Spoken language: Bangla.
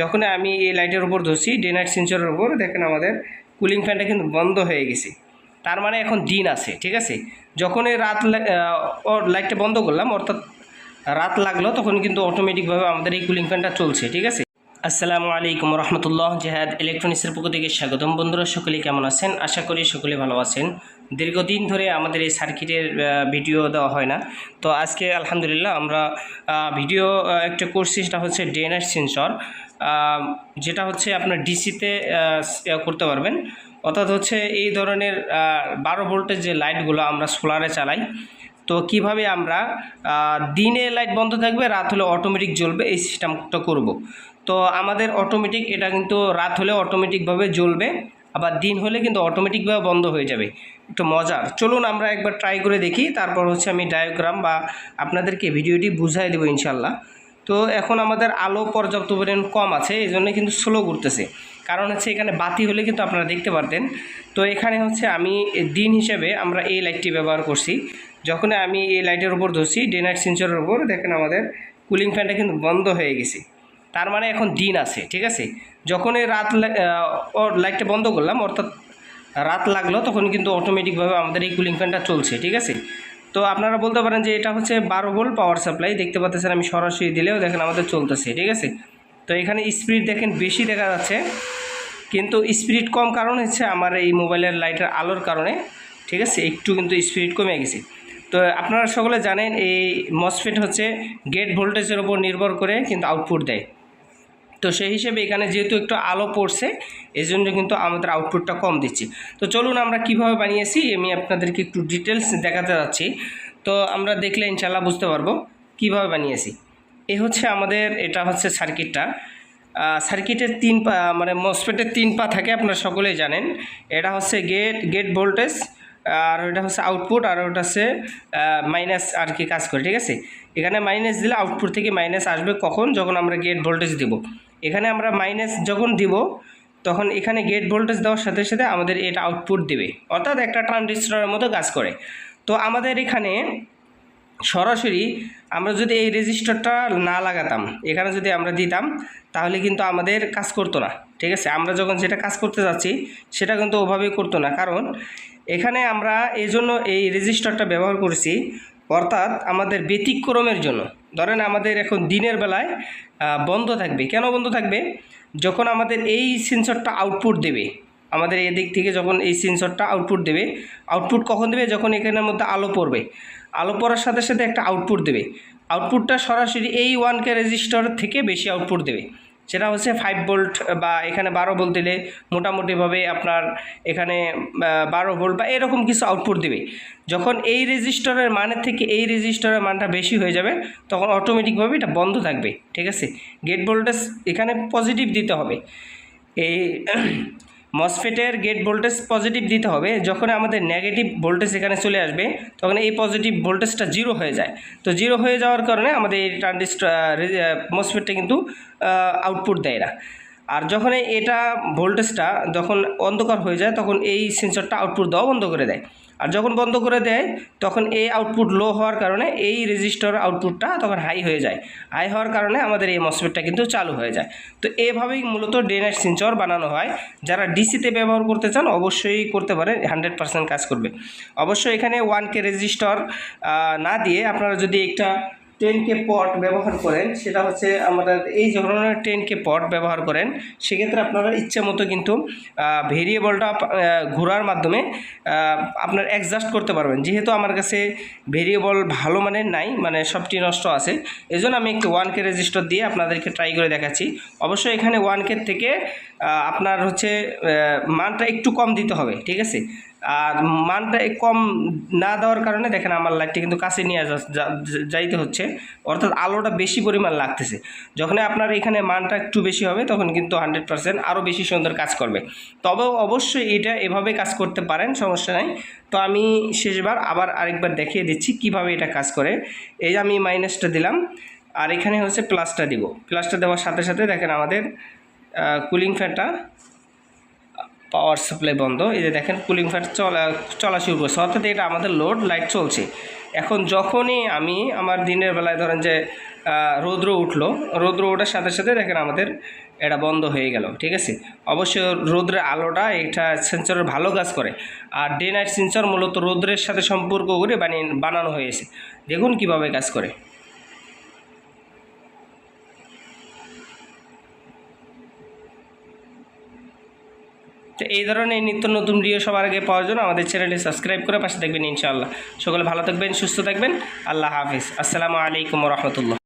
যখন আমি এই লাইটের উপর ধরছি ডে নাইট সেন্সরের উপর, দেখেন আমাদের কুলিং ফ্যানটা কিন্তু বন্ধ হয়ে গেছে। তার মানে এখন দিন আছে, ঠিক আছে? যখন এই রাত লাইটটা বন্ধ করলাম, অর্থাৎ রাত লাগল, তখন কিন্তু অটোমেটিকভাবে আমাদের এই কুলিং ফ্যানটা চলছে, ঠিক আছে? আসসালামু আলাইকুম রহমতুল্লাহ জেহাদ ইলেকট্রনিক্সের পক্ষ থেকে স্বাগতম বন্ধুরা সকলে কেমন আছেন? আশা করি সকলে ভালো আছেন। দীর্ঘদিন ধরে আমাদের এই সার্কিটের ভিডিও দেওয়া হয় না। তো আজকে আলহামদুলিল্লাহ আমরা ভিডিও একটা করছি সেটা হচ্ছে ডেনার সেন্সর যেটা হচ্ছে আপনার ডিসিতে করতে পারবেন। অর্থাৎ হচ্ছে এই ধরনের বারো ভোল্টের যে লাইটগুলো আমরা সোলারে চালাই তো কীভাবে আমরা দিনে লাইট বন্ধ থাকবে, রাত হলে অটোমেটিক জ্বলবে, এই সিস্টেমটা করব। তো আমাদের অটোমেটিক এটা কিন্তু রাত হলে অটোমেটিকভাবে জ্বলবে, আবার দিন হলে কিন্তু অটোমেটিকভাবে বন্ধ হয়ে যাবে। একটু মজার। চলুন আমরা একবার ট্রাই করে দেখি, তারপর হচ্ছে আমি ডায়োগ্রাম বা আপনাদেরকে ভিডিওটি বুঝাই দেবো ইনশাল্লাহ তো এখন আমাদের আলো পর্যাপ্ত পরিমাণ কম আছে, এই জন্য কিন্তু স্লো ঘুরতেছে। কারণ হচ্ছে এখানে বাতি হলে কিন্তু আপনারা দেখতে পারতেন। তো এখানে হচ্ছে আমি দিন হিসেবে আমরা এই লাইটটি ব্যবহার করছি। যখন আমি এই লাইটের উপর ধরছি ডে নাইট সেন্সরের উপর, দেখেন আমাদের কুলিং ফ্যানটা কিন্তু বন্ধ হয়ে গেছে। তার মানে এখন দিন আছে, ঠিক আছে? যখন এই রাত লাইটটা বন্ধ করলাম, অর্থাৎ রাত লাগল, তখন কিন্তু অটোমেটিকভাবে আমাদের এই কুলিং ফ্যানটা চলছে, ঠিক আছে? তো আপনারা বলতে পারেন যে এটা হচ্ছে বারো ভোল্ট পাওয়ার সাপ্লাই দেখতে পাচ্ছেন আমি সরাসরি দিলেও দেখেন আমাদের চলতেছে, ঠিক আছে? তো এখানে স্পিড দেখেন বেশি দেখা যাচ্ছে, কিন্তু স্পিড কম কারণ হচ্ছে আমার এই মোবাইলের লাইটের আলোর কারণে, ঠিক আছে? একটু কিন্তু স্পিড কমে গেছে। তো আপনারা সকলে জানেন এই মসফেট হচ্ছে গেট ভোল্টেজের ওপর নির্ভর করে কিন্তু আউটপুট দেয়। তো সেই হিসেবে এখানে যেহেতু একটু আলো পড়ছে এই জন্য কিন্তু আমাদের আউটপুটটা কম দিচ্ছি। তো চলুন আমরা কীভাবে বানিয়েছি আমি আপনাদেরকে একটু ডিটেলস দেখাতে যাচ্ছি। তো আমরা দেখলে ইনশাল্লাহ বুঝতে পারব কীভাবে বানিয়েছি। এ হচ্ছে আমাদের, এটা হচ্ছে সার্কিটটা। সার্কিটের তিন পা মানে মসফেটের তিন পা থাকে, আপনারা সকলেই জানেন। এটা হচ্ছে গেট গেট ভোল্টেজ আর ওটা হচ্ছে আউটপুট আর ওটা হচ্ছে মাইনাস আর কি কাজ করে, ঠিক আছে? এখানে মাইনাস দিলে আউটপুট থেকে মাইনাস আসবে কখন? যখন আমরা গেট ভোল্টেজ দিব। এখানে আমরা মাইনাস যখন দিব, তখন এখানে গেট ভোল্টেজ দেওয়ার সাথে সাথে আমাদের এটা আউটপুট দেবে। অর্থাৎ একটা ট্রানজিস্টরের মতো কাজ করে। তো আমাদের এখানে সরাসরি আমরা যদি এই রেজিস্টারটা না লাগাতাম, এখানে যদি আমরা দিতাম, তাহলে কিন্তু আমাদের কাজ করতো না, ঠিক আছে? আমরা যখন যেটা কাজ করতে যাচ্ছি, সেটা কিন্তু ওভাবেই করতো না। কারণ এখানে আমরা এই জন্য এই রেজিস্টারটা ব্যবহার করেছি, অর্থাৎ আমাদের ব্যতিক্রমের জন্য। ধরেন আমাদের এখন দিনের বেলায় বন্ধ থাকবে। কেন বন্ধ থাকবে? যখন আমাদের এই সেন্সরটা আউটপুট দেবে, আমাদের এদিক থেকে যখন এই সেন্সরটা আউটপুট দেবে আউটপুট কখন দেবে? যখন এখানের মধ্যে আলো পড়বে। আলো পড়ার সাথে সাথে একটা আউটপুট দেবে। আউটপুটটা সরাসরি এই ওয়ান কে রেজিস্টার থেকে বেশি আউটপুট দেবে। সেটা হচ্ছে ফাইভ ভোল্ট বা এখানে বারো ভোল্ট দিলে মোটামুটিভাবে আপনার এখানে বারো ভোল্ট বা এরকম কিছু আউটপুট দেবে। যখন এই রেজিস্টারের মানের থেকে এই রেজিস্টারের মানটা বেশি হয়ে যাবে, তখন অটোমেটিকভাবে এটা বন্ধ থাকবে, ঠিক আছে? গেট ভোল্টেজ এখানে পজিটিভ দিতে হবে। এই মসফেটের গেট ভোল্টেজ পজিটিভ দিতে হবে। যখন আমাদের নেগেটিভ ভোল্টেজ এখানে চলে আসবে, তখন এই পজিটিভ ভোল্টেজটা জিরো হয়ে যায়। তো জিরো হয়ে যাওয়ার কারণে আমাদের এই ট্রানজিস্টার মসফেটটা কিন্তু আউটপুট দেয় না। আর যখন এটা ভোল্টেজটা যখন অন্ধকার হয়ে যায়, তখন এই সেন্সরটা আউটপুট দেওয়া বন্ধ করে দেয়। আর যখন বন্ধ করে দেয়, তখন এই আউটপুট লো হওয়ার কারণে এই রেজিস্টার আউটপুটটা তখন হাই হয়ে যায়। হাই হওয়ার কারণে আমাদের এই মসফেটটা কিন্তু চালু হয়ে যায়। তো এভাবেই মূলত ডেনার সিনচর বানানো হয়। যারা ডিসিতে ব্যবহার করতে চান, অবশ্যই করতে পারেন হান্ড্রেড পার্সেন্ট কাজ করবে। অবশ্যই এখানে ওয়ান কে রেজিস্টার না দিয়ে আপনারা যদি একটা টেন কে পট ব্যবহার করেন, সেটা হচ্ছে আমাদের এই ধরনের টেন কে পট ব্যবহার করেন, সেক্ষেত্রে আপনারা ইচ্ছে মতো কিন্তু ভেরিয়েবলটা ঘোরার মাধ্যমে আপনার অ্যাডজাস্ট করতে পারবেন। যেহেতু আমার কাছে ভেরিয়েবল ভালো মানের নাই মানে সবটি নষ্ট আছে এই জন্য আমি একটু ওয়ান কে রেজিস্টার দিয়ে আপনাদেরকে ট্রাই করে দেখাচ্ছি। অবশ্যই এখানে ওয়ান কে থেকে আপনার হচ্ছে মানটা একটু কম দিতে হবে, ঠিক আছে? আর মানটা কম না দেওয়ার কারণে দেখেন আমার লাইটটা কিন্তু কাছে নিয়ে যাইতে হচ্ছে। অর্থাৎ আলোটা বেশি পরিমাণ লাগতেছে। যখন আপনার এখানে মানটা একটু বেশি হবে, তখন কিন্তু হান্ড্রেড পার্সেন্ট আরও বেশি সুন্দর কাজ করবে। তবে অবশ্যই এটা এভাবে কাজ করতে পারেন, সমস্যা নাই। তো আমি শেষবার আবার আরেকবার দেখিয়ে দিচ্ছি কীভাবে এটা কাজ করে। এই যে আমি মাইনাসটা দিলাম, আর এখানে হচ্ছে প্লাসটা দিব। প্লাসটা দেওয়ার সাথে সাথে দেখেন আমাদের কুলিং ফ্যানটা পাওয়ার সাপ্লাই বন্ধ। এই যে দেখেন কুলিং ফ্যান চলা চলা শুরু করছে। অর্থাৎ এটা আমাদের লোড লাইট চলছে। এখন যখনই আমি আমার দিনের বেলায় ধরেন যে রৌদ্র উঠল, রৌদ্র ওঠার সাথে সাথে দেখেন আমাদের এটা বন্ধ হয়ে গেল, ঠিক আছে? অবশ্যই রৌদ্রের আলোটা এটা সেন্সরের ভালো কাজ করে। আর ডে নাইট সেন্সর মূলত রৌদ্রের সাথে সম্পর্ক করে বানিয়ে, বানানো হয়েছে। দেখুন কীভাবে কাজ করে। তো এই ধরনের নিত্য নতুন ভিডিও সবার আগে পাওয়ার জন্য আমাদের চ্যানেলটি সাবস্ক্রাইব করে পাশে থাকবেন ইনশাআল্লাহ। সকলে ভালো থাকবেন, সুস্থ থাকবেন। আল্লাহ হাফিজ। আসসালামু আলাইকুম রহমতুল্লাহ।